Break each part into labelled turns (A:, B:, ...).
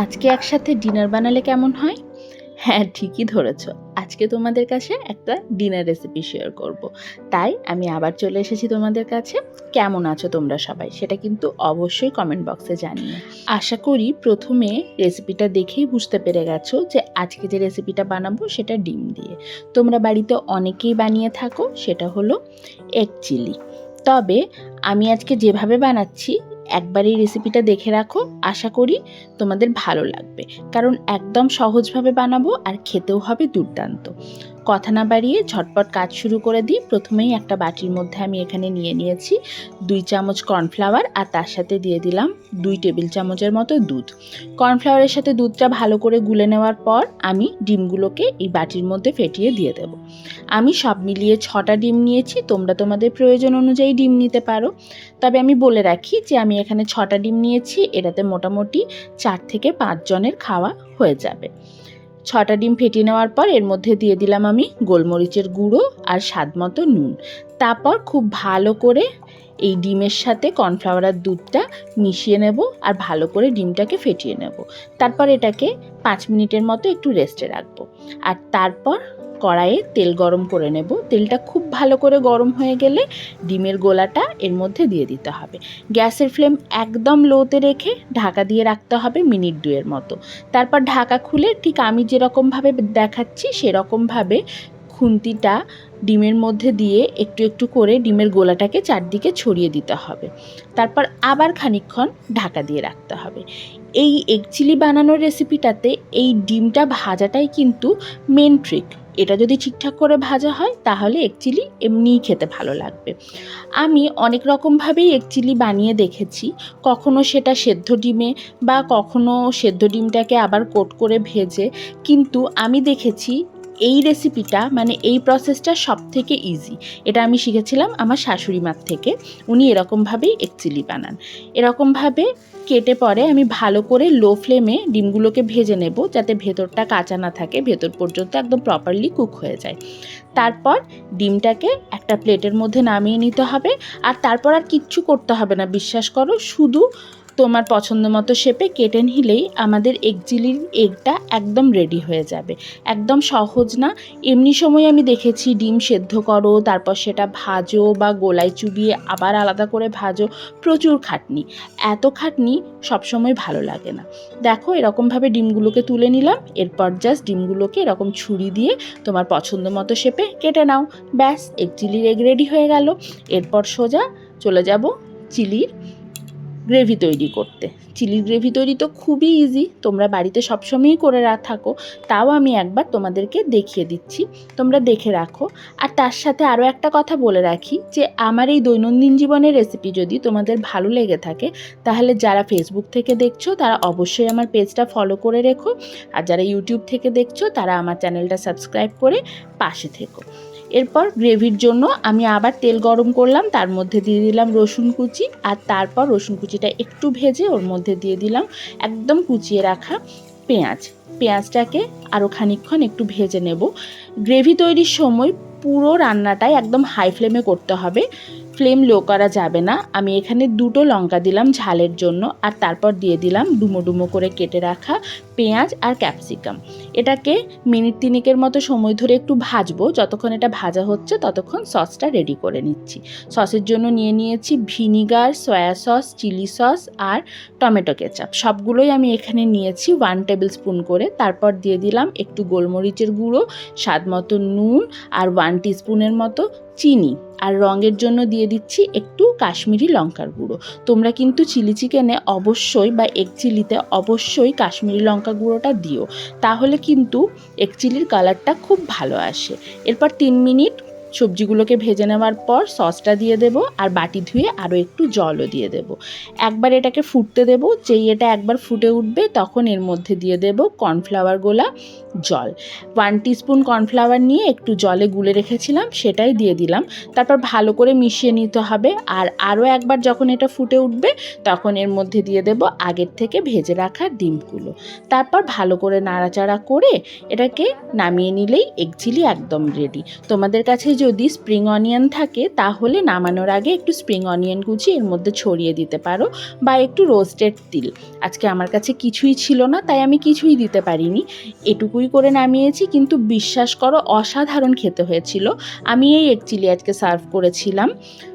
A: আজকে একসাথে ডিনার বানালে কেমন হয়? হ্যাঁ ঠিকই ধরেছ। আজকে তোমাদের কাছে একটা ডিনার রেসিপি শেয়ার করব। তাই আমি আবার চলে এসেছি তোমাদের কাছে। কেমন আছো তোমরা সবাই? সেটা কিন্তু অবশ্যই কমেন্ট বক্সে জানিয়ে আশা করি প্রথমে রেসিপিটা দেখেই বুঝতে পেরে গেছো যে আজকে যে রেসিপিটা বানাবো সেটা ডিম দিয়ে। তোমরা বাড়িতে অনেকেই বানিয়ে থাকো, সেটা হলো এগ চিলি তবে আমি আজকে যেভাবে বানাচ্ছি একবার এই রেসিপিটা দেখে রাখো। আশা করি তোমাদের ভালো লাগবে। কারণ একদম সহজভাবে বানাবো আর খেতেও হবে দুর্দান্ত। কথা না বাড়িয়ে ঝটপট কাজ শুরু করে দিই। প্রথমেই একটা বাটির মধ্যে আমি এখানে নিয়ে নিয়েছি দুই চামচ কর্নফ্লাওয়ার আর তার সাথে দিয়ে দিলাম দুই টেবিল চামচের মতো দুধ। কর্নফ্লাওয়ারের সাথে দুধটা ভালো করে গুলে নেওয়ার পর আমি ডিমগুলোকে এই বাটির মধ্যে ফেটিয়ে দিয়ে দেব। আমি সব মিলিয়ে ছটা ডিম নিয়েছি। তোমরা তোমাদের প্রয়োজন অনুযায়ী ডিম নিতে পারো। তবে আমি বলে রাখি যে আমি এখানে ছটা ডিম নিয়েছি, এটাতে মোটামুটি চার থেকে পাঁচ জনের খাওয়া হয়ে যাবে। ছটা ডিম ফেটিয়ে নেওয়ার পর এর মধ্যে দিয়ে দিলাম আমি গোলমরিচের গুঁড়ো আর স্বাদ মতো নুন। তারপর খুব ভালো করে এই ডিমের সাথে কর্নফ্লাওয়ার আর দুধটা মিশিয়ে নেব আর ভালো করে ডিমটাকে ফেটিয়ে নেব। তারপর এটাকে পাঁচ মিনিটের মতো একটু রেস্টে রাখব। আর তারপর কড়াইয়ে তেল গরম করে নেব। তেলটা খুব ভালো করে গরম হয়ে গেলে ডিমের গোলাটা এর মধ্যে দিয়ে দিতে হবে। গ্যাসের ফ্লেম একদম লোতে রেখে ঢাকা দিয়ে রাখতে হবে মিনিট দুয়ের মতো। তারপর ঢাকা খুলে ঠিক আমি যেরকমভাবে দেখাচ্ছি সেরকমভাবে খুন্তিটা ডিমের মধ্যে দিয়ে একটু একটু করে ডিমের গোলাটাকে চারদিকে ছড়িয়ে দিতে হবে। তারপর আবার খানিকক্ষণ ঢাকা দিয়ে রাখতে হবে। এই এগ চিলি বানানোর রেসিপিটাতে এই ডিমটা ভাজাটাই কিন্তু মেন ট্রিক এটা যদি ঠিকঠাক করে ভাজা হয়, তাহলে এক চিলি এমনিই খেতে ভালো লাগবে। আমি অনেক রকমভাবেই এক চিলি বানিয়ে দেখেছি। কখনো সেটা সেদ্ধ ডিমে বা কখনো সেদ্ধ ডিমটাকে আবার কোট করে ভেজে, কিন্তু আমি দেখেছি এই রেসিপিটা মানে এই প্রসেসটা সব থেকে ইজি এটা আমি শিখেছিলাম আমার শাশুড়ি মার থেকে। উনি এরকমভাবেই এক চিলি বানান। এরকমভাবে কেটে পরে আমি ভালো করে লো ফ্লেমে ডিমগুলোকে ভেজে নেব, যাতে ভেতরটা কাঁচা না থাকে, ভেতর পর্যন্ত একদম প্রপারলি কুক হয়ে যায়। তারপর ডিমটাকে একটা প্লেটের মধ্যে নামিয়ে নিতে হবে। আর তারপর আর কিচ্ছু করতে হবে না, বিশ্বাস করো, শুধু তোমার পছন্দ মতো শেপে কেটে নিলেই আমাদের এগ চিলির এগটা একদম রেডি হয়ে যাবে। একদম সহজ না। এমনি সময় আমি দেখেছি ডিম সেদ্ধ করো, তারপর সেটা ভাজো বা গোলায় চুবিয়ে আবার আলাদা করে ভাজো, প্রচুর খাটনি। এত খাটনি সবসময় ভালো লাগে না। দেখো, এরকমভাবে ডিমগুলোকে তুলে নিলাম, এরপর জাস্ট ডিমগুলোকে এরকম ছুরি দিয়ে তোমার পছন্দ মতো শেপে কেটে নাও। ব্যাস এগ চিলির এগ রেডি হয়ে গেল। এরপর সোজা চলে যাব চিলির গ্রেভি তৈরি করতে। চিলির গ্রেভি তৈরি তো খুবই ইজি তোমরা বাড়িতে সবসময়ই করে থাকো। তাও আমি একবার তোমাদেরকে দেখিয়ে দিচ্ছি, তোমরা দেখে রাখো। আর তার সাথে আরও একটা কথা বলে রাখি, যে আমার এই দৈনন্দিন জীবনের রেসিপি যদি তোমাদের ভালো লেগে থাকে, তাহলে যারা ফেসবুক থেকে দেখছ, তারা অবশ্যই আমার পেজটা ফলো করে রেখো। আর যারা ইউটিউব থেকে দেখছ, তারা আমার চ্যানেলটা সাবস্ক্রাইব করে পাশে থেকো। এরপর গ্রেভির জন্য আমি আবার তেল গরম করলাম, তার মধ্যে দিয়ে দিলাম রসুন কুচি আর তারপর রসুন কুচিটা একটু ভেজে ওর মধ্যে দিয়ে দিলাম একদম কুচিয়ে রাখা পেঁয়াজ। পেঁয়াজটাকে আরও খানিকক্ষণ একটু ভেজে নেব। গ্রেভি তৈরির সময় পুরো রান্নাটাই একদম হাই ফ্লেমে করতে হবে। ফ্লেম লো করা যাবে না। আমি এখানে দুটো লঙ্কা দিলাম ঝালের জন্য আর তারপর দিয়ে দিলাম ডুমো ডুমো করে কেটে রাখা পেঁয়াজ আর ক্যাপসিকাম। এটাকে মিনিট তিনেকের মতো সময় ধরে একটু ভাজবো। যতক্ষণ এটা ভাজা হচ্ছে ততক্ষণ সসটা রেডি করে নিচ্ছি। সসের জন্য নিয়ে নিয়েছি vinegar, soy sauce, chili sauce আর টমেটো কেচাপ। সবগুলোই আমি এখানে নিয়েছি ওয়ান টেবিল স্পুন করে। তারপর দিয়ে দিলাম একটু গোলমরিচের গুঁড়ো, স্বাদ মতো নুন আর ওয়ান টিস্পুনের মতো চিনি। আর রঙের জন্য দিয়ে দিচ্ছি একটু কাশ্মীরি লঙ্কার গুঁড়ো। তোমরা কিন্তু চিলি চিকেনে অবশ্যই বা এক চিলিতে অবশ্যই কাশ্মীরি লঙ্কা গুঁড়োটা দিও। তাহলে কিন্তু এক চিলির কালারটা খুব ভালো আসে। এরপর তিন মিনিট সবজিগুলোকে ভেজে নেওয়ার পর সসটা দিয়ে দেব আর বাটি ধুয়ে আরও একটু জলও দিয়ে দেব। একবার এটাকে ফুটতে দেব, যেই এটা একবার ফুটে উঠবে তখন এর মধ্যে দিয়ে দেব কর্নফ্লাওয়ার গোলা জল। ওয়ান টিস্পুন কর্নফ্লাওয়ার নিয়ে একটু জলে গুলে রেখেছিলাম, সেটাই দিয়ে দিলাম। তারপর ভালো করে মিশিয়ে নিতে হবে আর আরও একবার যখন এটা ফুটে উঠবে তখন এর মধ্যে দিয়ে দেব আগের থেকে ভেজে রাখা ডিমগুলো। তারপর ভালো করে নাড়াচাড়া করে এটাকে নামিয়ে নিলেই এগ চিলি একদম রেডি তোমাদের কাছে যদি স্প্রিং অনিয়ন থাকে, তাহলে নামানোর আগে একটু স্প্রিং অনিয়ন কুচি এর মধ্যে ছড়িয়ে দিতে পারো বা একটু রোস্টেড তিল। আজকে আমার কাছে কিছুই ছিল না, তাই আমি কিছুই দিতে পারিনি। এটুকুই করে নামিয়েছি, কিন্তু বিশ্বাস করো, অসাধারণ খেতে হয়েছিল। আমি এই এক চিলি আজকে সার্ভ করেছিলাম।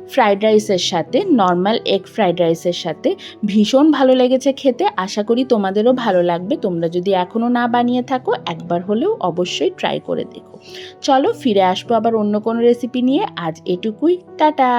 A: ফ্রাইড রাইসের সাথে, নর্মাল এগ ফ্রাইড রাইসের সাথে ভীষণ ভালো লেগেছে খেতে। আশা করি তোমাদেরও ভালো লাগবে। তোমরা যদি এখনও না বানিয়ে থাকো, একবার হলেও অবশ্যই ট্রাই করে দেখো। চলো ফিরে আসব আবার অন্য কোনো রেসিপি নিয়ে। আজ এটুকুই। টাটা!